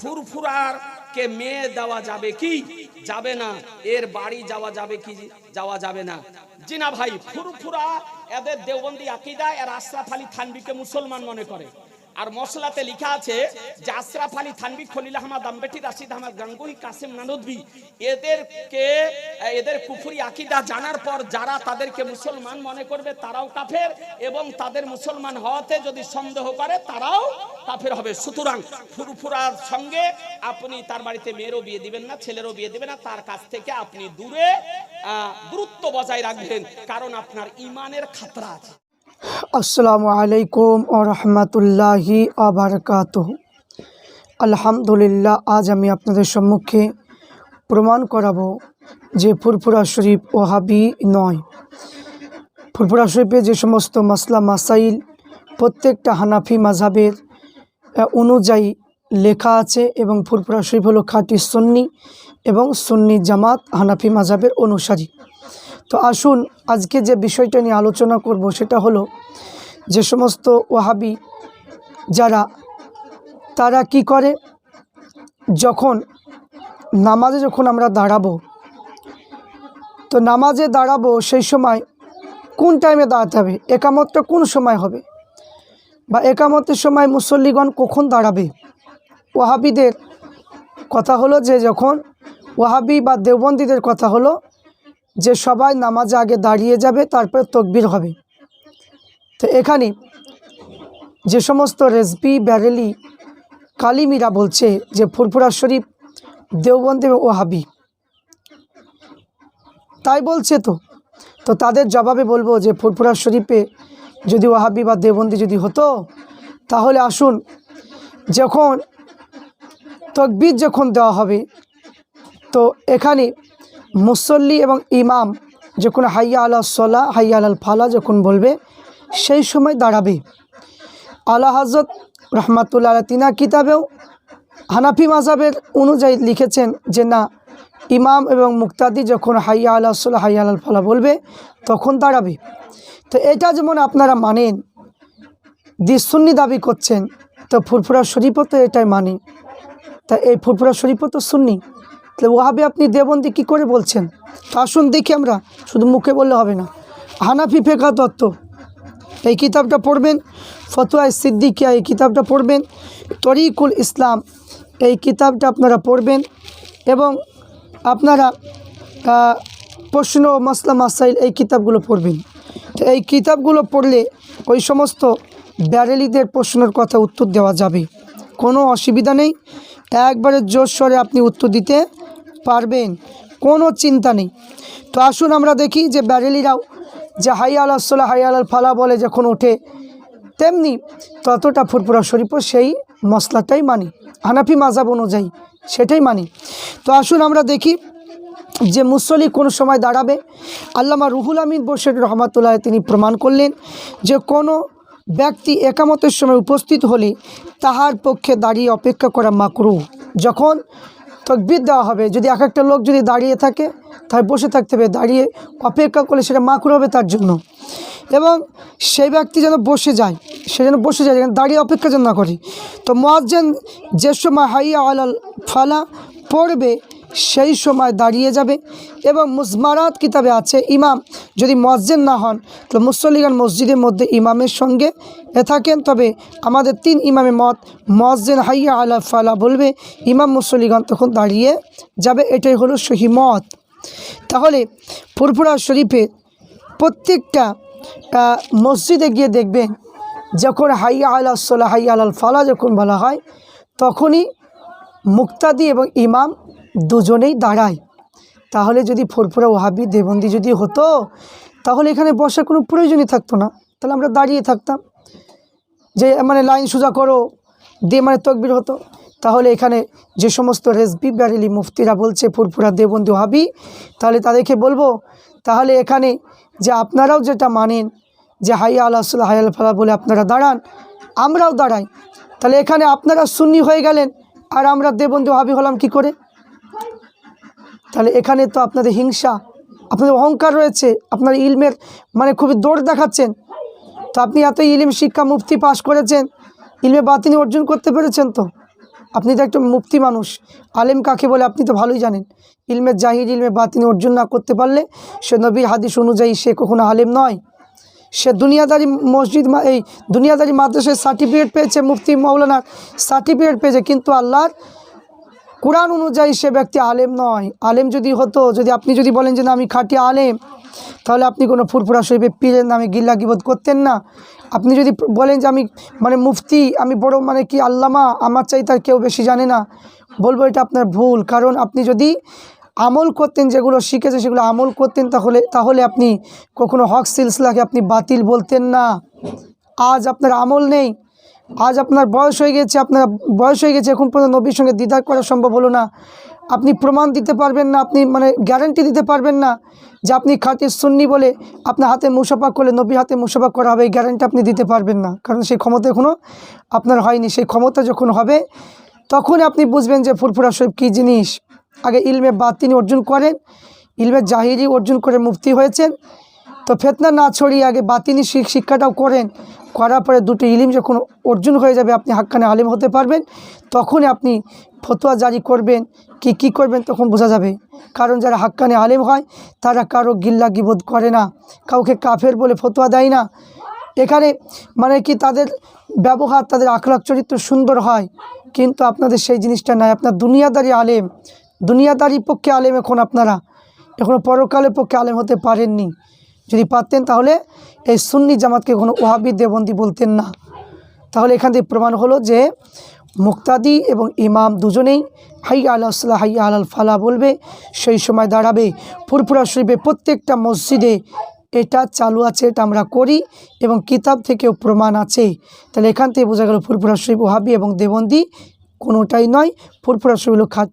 ফুরফুরার কে মেয়ে দেওয়া যাবে কি? যাবে না। এর বাড়ি যাওয়া যাবে কি? যাওয়া যাবে না। জিনা ভাই, ফুরফুরা এদের দেওবন্দি আকিদা, এর আশরাফ আলী থানবিকে মুসলমান মনে করে। আর মশলাতে লেখা আছে, যে আলী থানবি খলিল আহমদ আম্বেটি, রাশিদ আহমদ গাঙ্গুহি, কাসিম নানুদ্বি, এদেরকে, এদের কুফুরি আকিদা জানার পর যারা তাদেরকে মুসলমান মনে করবে তারাও কাফের, এবং তাদের মুসলমান হওয়াতে যদি সন্দেহ করে তারাও কাফের হবে। সুতরাং ফুরফুরার সঙ্গে আপনি তার বাড়িতে মেয়েরও বিয়ে দিবেন না, ছেলেরও বিয়ে দিবেন না, তার কাছ থেকে আপনি দূরে দূরত্ব বজায় রাখবেন, কারণ আপনার ইমানের খাতরা আছে। আসসালামু আলাইকুম ও রহমতুল্লাহি আবরকাত আলহামদুলিল্লাহ, আজ আমি আপনাদের সম্মুখে প্রমাণ করাবো যে ফুরফুরা শরীফ ওহাবি নয়। ফুরফুরা শরীফে যে সমস্ত মাসলা, মাসাইল প্রত্যেকটা হানাফি মাঝাবের অনুযায়ী লেখা আছে এবং ফুরফুরা শরীফ হলো খাঁটি সুন্নি এবং সুন্নি জামাত হানাফি মাঝাবের অনুসারী। তো আসুন, আজকে যে বিষয়টা নিয়ে আলোচনা করব সেটা হলো যে সমস্ত ওয়াহাবি, যারা, তারা কি করে? যখন নামাজে যখন আমরা দাঁড়াবো, তো নামাজে দাঁড়াবো সেই সময় কোন টাইমে দাঁড়াতে হবে? একামতটা কোন সময় হবে? বা একামতের সময় মুসল্লিগণ কখন দাঁড়াবে? ওয়াহাবিদের কথা হলো যে যখন ওয়াহাবি বা দেওবন্দীদের কথা হলো যে সবাই নামাজে আগে দাঁড়িয়ে যাবে, তারপরে তকবির হবে। তো এখানে যে সমস্ত রেসবি ব্যারেলি, কালিমিরা বলছে যে ফুরফুরা শরীফ, দেওবন্দি এবং ওহাবি। তাই বলছে তো। তো তাদের জবাবে বলব যে ফুরফুরা শরীফে যদি ওহাবি বা দেওবন্দি যদি হতো, তাহলে আসুন যখন তকবির যখন দেওয়া হবে, তো এখানে মুসল্লি এবং ইমাম যখন হাইয়া আলা সোলা, হাইয়া আলাল ফালা যখন বলবে সেই সময় দাঁড়াবে। আলা হজরত রহমাতুল্লাহ আলা তিনা কিতাবেও হানাফি মাজাবের অনুযায়ী লিখেছেন যে, না, ইমাম এবং মুক্তাদি যখন হাইয়া আলা সলা, হাইয়া আলাল ফালা বলবে, তখন দাঁড়াবে। তো এটা যেমন আপনারা মানেন দিসুন্নি দাবি করছেন, তো ফুরফুরা শরীফও তো এটাই মানে। তা এই ফুরফুরা শরীফও তো সুন্নি। তাহলে ওহাবে আপনি দেবন্দি কি করে বলছেন? আসুন দেখি আমরা, শুধু মুখে বললে হবে না। হানাফি ফেকা তত্ত্ব। এই কিতাবটা পড়বেন, ফতোয়ায় সিদ্দিকিয়া এই কিতাবটা পড়বেন, তরিকুল ইসলাম এই কিতাবটা আপনারা পড়বেন এবং আপনারা প্রশ্ন মাসলা মাসাইল এই কিতাবগুলো পড়বেন। তো এই কিতাবগুলো পড়লে ওই সমস্ত ব্যারেলিদের প্রশ্নের কথা উত্তর দেওয়া যাবে। কোনো অসুবিধা নেই, একবারে জোর স্বরে আপনি উত্তর দিতে পারবেন, কোনো চিন্তা নেই। তো আসুন আমরা দেখি যে ব্যারেলিরাও যে হাই আলাহ হাই আলাল ফালা বলে যখন ওঠে, তেমনি ততটা ফুরফুরা শরীফও সেই মশলাটাই মানি। হানাফি মাজাব অনুযায়ী সেটাই মানি। তো আসুন আমরা দেখি যে মুসলি কোন সময় দাঁড়াবে। আল্লামা রুহুল আমিন বসের রহমাতুল্লাহ তিনি প্রমাণ করলেন যে কোনো ব্যক্তি একামতের সময় উপস্থিত হলে তাহার পক্ষে দাঁড়িয়ে অপেক্ষা করা মাকরু। যখন তকবির দেওয়া হবে। যদি এক একটা লোক যদি দাঁড়িয়ে থাকে, তাই বসে থাকতে হবে। দাঁড়িয়ে অপেক্ষা করলে সেটা মাকুর হবে তার জন্য। এবং সেই ব্যক্তি যেন বসে যায়, সে যেন বসে যায়, যেন দাঁড়িয়ে অপেক্ষা যেন না করে। তো মহাজেন যে সময় হাইয়া আলাল ফালা পড়বে সেই সময় দাঁড়িয়ে যাবে এবং মুজমারাত কিতাবে আছে, ইমাম যদি মসজিদ না হন, তো মুসল্লিগান মসজিদের মধ্যে ইমামের সঙ্গে এ থাকেন। তবে আমাদের তিন ইমামে মত মসজিদ হাইয়া আলা ফালা বলবে, ইমাম মুসল্লিগান তখন দাঁড়িয়ে যাবে, এটাই হলো সহি মত। তাহলে ফুরফুরা শরীফে প্রত্যেকটা মসজিদে গিয়ে দেখবেন, যখন হাইয়া আলা সোলা, হাইয়া আলাল ফালা যখন বলা হয়, তখনই মুক্তাদি এবং ইমাম দুজনেই দাঁড়ায়। তাহলে যদি ফুরফুরা ওহাবি দেবন্দি যদি হতো, তাহলে এখানে বসার কোনো প্রয়োজনই থাকতো না। তাহলে আমরা দাঁড়িয়ে থাকতাম। যে মানে লাইন সোজা করো, দিয়ে মানে তকবির হতো। তাহলে এখানে যে সমস্ত রেসবি ব্যারেলি মুফতিরা বলছে ফুরফুরা দেবন্দি ওহাবি তাহলে তাদেরকে বলব, তাহলে এখানে যে আপনারাও যেটা মানেন, যে হাইয়া আল্লাহ হাইয়া আল ফালা বলে আপনারা দাঁড়ান, আমরাও দাঁড়াই। তাহলে এখানে আপনারা সুন্নি হয়ে গেলেন, আর আমরা দেবন্দি ওহাবি হলাম কি করে? তাহলে এখানে তো আপনাদের হিংসা, আপনাদের অহংকার রয়েছে, আপনার ইলমের মানে খুবই দৌড় দেখাচ্ছেন। তো আপনি এত ইলিম, শিক্ষা, মুফতি পাশ করেছেন, ইলমে বাতিনি অর্জন করতে পেরেছেন তো? আপনি তো একটা মুক্তি মানুষ, আলেম কাকে বলে আপনি তো ভালোই জানেন। ইলমে জাহির, ইলমে বাতিনি অর্জন না করতে পারলে সে নবীর হাদিস অনুযায়ী সে কখনো আলেম নয়। সে দুনিয়াদারি মসজিদ এই দুনিয়াদারি মাদ্রাসায় সার্টিফিকেট পেয়েছে মুফতি মৌলানার সার্টিফিকেট পেয়েছে, কিন্তু আল্লাহর কোরআন অনুযায়ী সে ব্যক্তি আলেম নয়। আলেম যদি হতো, যদি আপনি যদি বলেন যে না, আমি খাঁটি আলেম, তাহলে আপনি কোনো ফুরফুরা শরীফে পীরের নামে গিল্লা গিবোধ করতেন না। আপনি যদি বলেন যে আমি মানে মুফতি, আমি বড় মানে কি আল্লামা, আমার চাই তার কেউ বেশি জানে না। বলব এটা আপনার ভুল। কারণ আপনি যদি আমল করতেন, যেগুলো শিখেছে সেগুলো আমল করতেন, তাহলে তাহলে আপনি কখনো হক সিলসিলাকে আপনি বাতিল বলতেন না। আজ আপনার আমল নেই। আজ আপনার বয়স হয়ে গেছে, আপনার বয়স হয়ে গেছে, এখন পর্যন্ত নবীর সঙ্গে দিদার করা সম্ভব হলো না। আপনি প্রমাণ দিতে পারবেন না, আপনি মানে গ্যারান্টি দিতে পারবেন না যে আপনি খাঁটি সুন্নি বলে আপনার হাতে মুসাফা করলে নবীর হাতে মুসাফা করা হবে, এই গ্যারান্টি আপনি দিতে পারবেন না। কারণ সেই ক্ষমতা এখনও আপনার হয়নি। সেই ক্ষমতা যখন হবে তখন আপনি বুঝবেন যে ফুরফুরা শরীফ কী জিনিস। আগে ইলমে বাতিনি অর্জন করেন, ইলমে জাহিরি অর্জন করে মুক্তি হয়েছেন। তো ফেতনা না ছড়িয়ে আগে বাতিনি শিক- শিক্ষাটাও করেন। করার পরে দুটো ইলিম যখন অর্জন হয়ে যাবে, আপনি হাক্কানে আলিম হতে পারবেন। তখনই আপনি ফতোয়া জারি করবেন। কি কি করবেন তখন বোঝা যাবে। কারণ যারা হাক্কানে আলেম হয়, তারা কারও গিল্লা গিবোধ করে না। কাউকে কাফের বলে ফতোয়া দেয় না। এখানে মানে কি তাদের ব্যবহার, তাদের আখলাখ চরিত্র সুন্দর হয়। কিন্তু আপনাদের সেই জিনিসটা নাই। আপনার দুনিয়াদারি আলেম। দুনিয়াদারি পক্ষে আলেম এখন আপনারা। এখনও পরকালের পক্ষে আলেম হতে পারেননি। যদি পারতেন তাহলে এই সুন্নি জামাতকে কোনো ওহাবি দেবন্দি বলতেন না। তাহলে এখান থেকে প্রমাণ হলো যে মুক্তাদি এবং ইমাম দুজনেই হাই আল্লাহ হাই আল ফালা বলবে, সেই সময় দাঁড়াবে। ফুরফুরা শরীফে প্রত্যেকটা মসজিদে এটা চালু আছে, এটা আমরা করি এবং কিতাব থেকেও প্রমাণ আছে। তাহলে এখান থেকে বোঝা গেল ফুরফুরা শরীফ ওহাবি এবং দেবন্দি কোনোটাই নয়। ফুরফুরা শরীফ হলো খাঁটি